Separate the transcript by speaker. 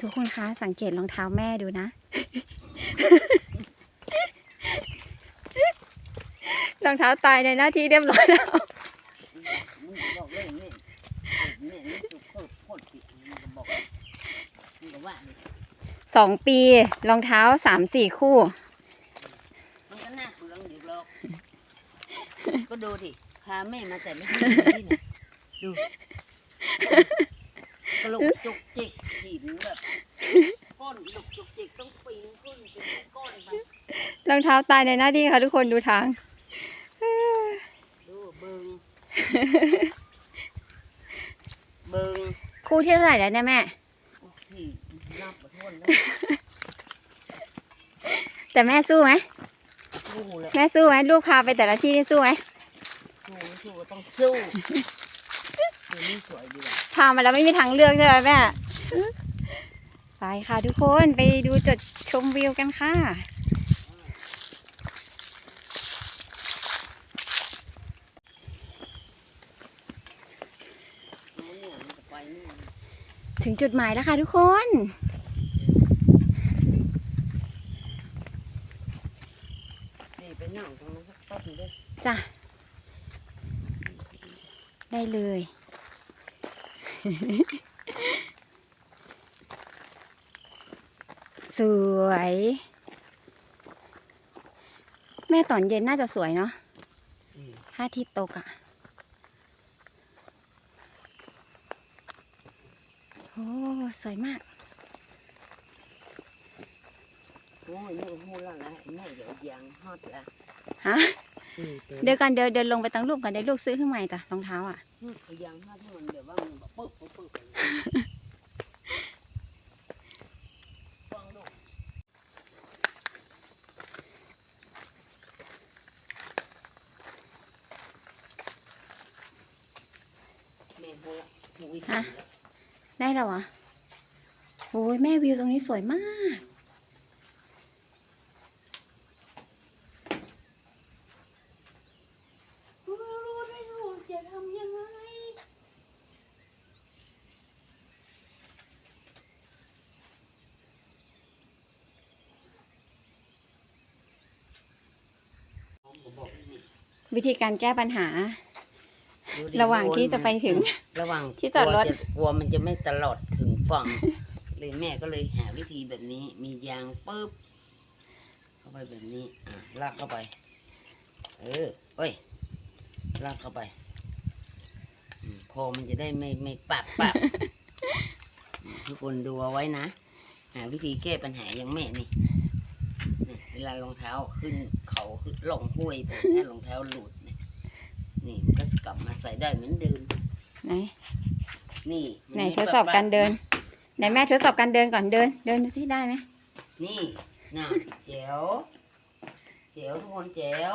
Speaker 1: ทุกคนคะสังเกตรองเท้าแม่ดูนะ รองเท้าตายในหน้าที่เรียบร้อยแล้ว สองปีรองเท้าสามสี่คู่
Speaker 2: มันก็น่าเปลืองอยู่หรอกก็ดูดิพาแม่มาแต่ละที่นี่นดู กระโหลกจุกจิกหินแบบก้อนกระโหลกจุกจิกต้องปีนขึ้นเป็นก้อนไป
Speaker 1: รองเท้าตายในหน้าที่ค่ะทุกคนดูทาง
Speaker 2: ดูเบิงเบิง
Speaker 1: คู่ที่เท่าไหร่แล้วเนี่ยแม่
Speaker 2: โอ้พี่นับมาทวนแล้ว
Speaker 1: แต่แม่สู้ไหม
Speaker 2: สู้เลย
Speaker 1: แม่สู้ไหมลูกพาไปแต่ละที่นี่สู้ไหม
Speaker 2: สู้สู้ก็ต้องสู้เดี๋ยว นี้สวยดีว่ะ
Speaker 1: พามาแล้วไม่มีทางเลือกใช่ไหมแม่ ไปค่ะทุกคนไปดูจุดชมวิวกันค่ะ
Speaker 2: เอาเนี่ยมันจะไปนี่
Speaker 1: ถึงจุดหมายแล้วค่ะทุกคน
Speaker 2: นี่ไปนั่งตรงนั้นสักแป๊บนึงด้วย
Speaker 1: จ้ะ ได้เลย สวย แม่ตอนเย็นน่าจะสวยเนาะ
Speaker 2: อืม
Speaker 1: ถ้าอาทิตย์ตกอะ่ะโอ้สวยมาก
Speaker 2: โอ้ยนี่หูละละแม่เดี๋ยวยางฮอดละ
Speaker 1: ฮะ
Speaker 2: อืม
Speaker 1: เดี๋ยวกันเดินเดินลงไปตั้งรูปกันเดี๋ยวลูกซื้อขึ้นใหม่จ้ะรองเท้าอะ
Speaker 2: เอายางฮอดให้มันแบบว่ามันแบบปึ๊บปึ๊บปึ๊บไปเลยฟังลูกแม่หูละหูอีก
Speaker 1: ฮะได้แล้วอะโอ้ยแม่วิวตรงนี้สวยมาก
Speaker 2: รู้ไม่รู้จะทำยังไง
Speaker 1: วิธีการแก้ปัญหา ระหว่างที่จะไปถึง
Speaker 2: ระหว่าง
Speaker 1: ที่จอดรถ
Speaker 2: กลัวะกลัวมันจะไม่ตลอดถึงฝั่ง เลยแม่ก็เลยหาวิธีแบบนี้ มียางปุ๊บ เข้าไปแบบนี้ อะลากเข้าไป เออเอ้ย ลากเข้าไปอืมคอมันจะได้ไม่ไม่ปักปักอืมทุกคนดูเอาไว้นะ หาวิธีแก้ปัญหาอย่างแม่นี่นี่เวลารองเท้าขึ้นเขาขึ้นลงห้วยไปถ้ารองเท้าหลุดเนี่ยนี่มันก็กลับมาใส่ได้เหมือนเดิม
Speaker 1: ไหน
Speaker 2: นี่มั
Speaker 1: ไหน
Speaker 2: ม่
Speaker 1: ทดสอบการเดินะไหนแม่ทดสอบการเดินก่อนเดิน เดินดูที่ได้ไหม
Speaker 2: นี่น่ะเจ๋วเจ๋วทุกคนเจ๋ว